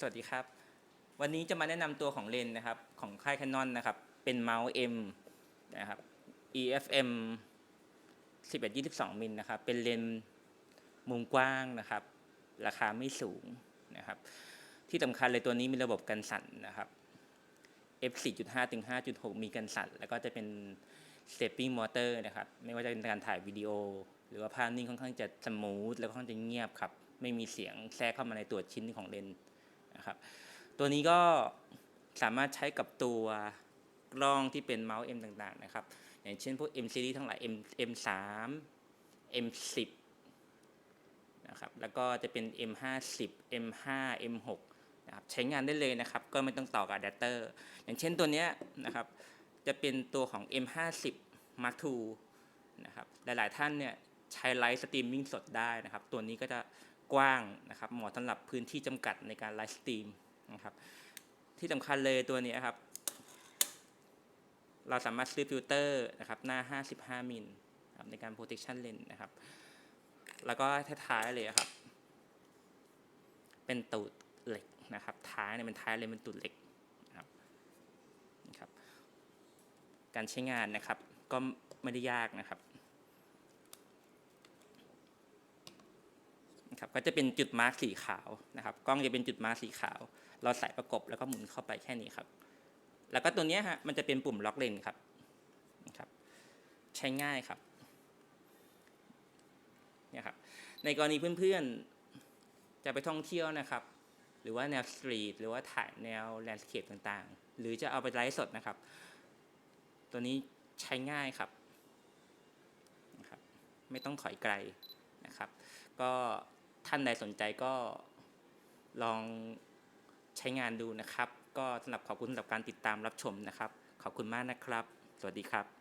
สวัสดีครับ วันนี้จะมาแนะนำตัวของเลนนะครับ ของค่าย Canon นะครับ เป็นเมาส์ M นะครับ EFM 11 22มิลนะครับ เป็นเลนมุมกว้างนะครับ ราคาไม่สูงนะครับ ที่สำคัญเลยตัวนี้มีระบบกันสั่นนะครับ f 4.5ถึง5.6 มีกันสั่น แล้วก็จะเป็น stepping motor นะครับ ไม่ว่าจะเป็นการถ่ายวิดีโอ หรือว่าภาพนิ่งค่อนข้างจะสมูทแล้วก็ค่อนข้างจะเงียบครับ ไม่มีเสียงแทรกเข้ามาในตัวชิ้นของเลนส์ นะครับ ตัวนี้ก็สามารถใช้กับตัวกล้องที่เป็นเมาส์ M ต่างๆนะครับ อย่างเช่นพวก M series ทั้งหลาย M M3 M10 นะครับ แล้วก็จะเป็น M50 M5 M6 นะครับ ใช้งานได้เลยนะครับ ก็ไม่ต้องต่อกับอะแดปเตอร์ อย่างเช่นตัวเนี้ยนะครับ จะเป็นตัวของ M50 Mark II นะครับ หลายๆท่านเนี่ยใช้ไลฟ์สตรีมมิ่งสดได้นะครับ ตัวนี้ก็จะ กว้างนะครับเหมาะสำหรับพื้นที่จำกัดในการไลฟ์สตรีมนะครับที่สำคัญเลยตัวนี้ครับ เราสามารถซื้อฟิลเตอร์นะครับหน้า 55 มิลในการ protection lens นะครับ แล้วก็ท้ายๆเลยครับ เป็นตูดเหล็กนะครับ ท้ายเนี่ยเป็นท้ายเลยเป็นตูดเหล็กนะครับนะครับ การใช้งานนะครับก็ไม่ได้ยากนะครับนะ ครับก็จะเป็นจุดมาร์กสีขาวนะครับ กล้องจะเป็นจุดมาร์กสีขาว เราใส่ประกบแล้วก็หมุนเข้าไปแค่นี้ครับ แล้วก็ตัวนี้ฮะมันจะเป็นปุ่มล็อกเลนส์ครับนะครับ ใช้ง่ายครับเนี่ยครับ ในกรณีเพื่อนๆ จะไปท่องเที่ยวนะครับ หรือว่าแนวสตรีทหรือว่าถ่ายแนวแลนด์สเคปต่างๆ หรือจะเอาไปไลฟ์สดนะครับ ตัวนี้ใช้ง่ายครับนะครับ ไม่ต้องถอยไกลนะครับ ก็ ท่านใดสนใจก็ลองใช้งานดูนะครับ ก็สำหรับขอบคุณสำหรับการติดตามรับชมนะครับ ขอบคุณมากนะครับ สวัสดีครับ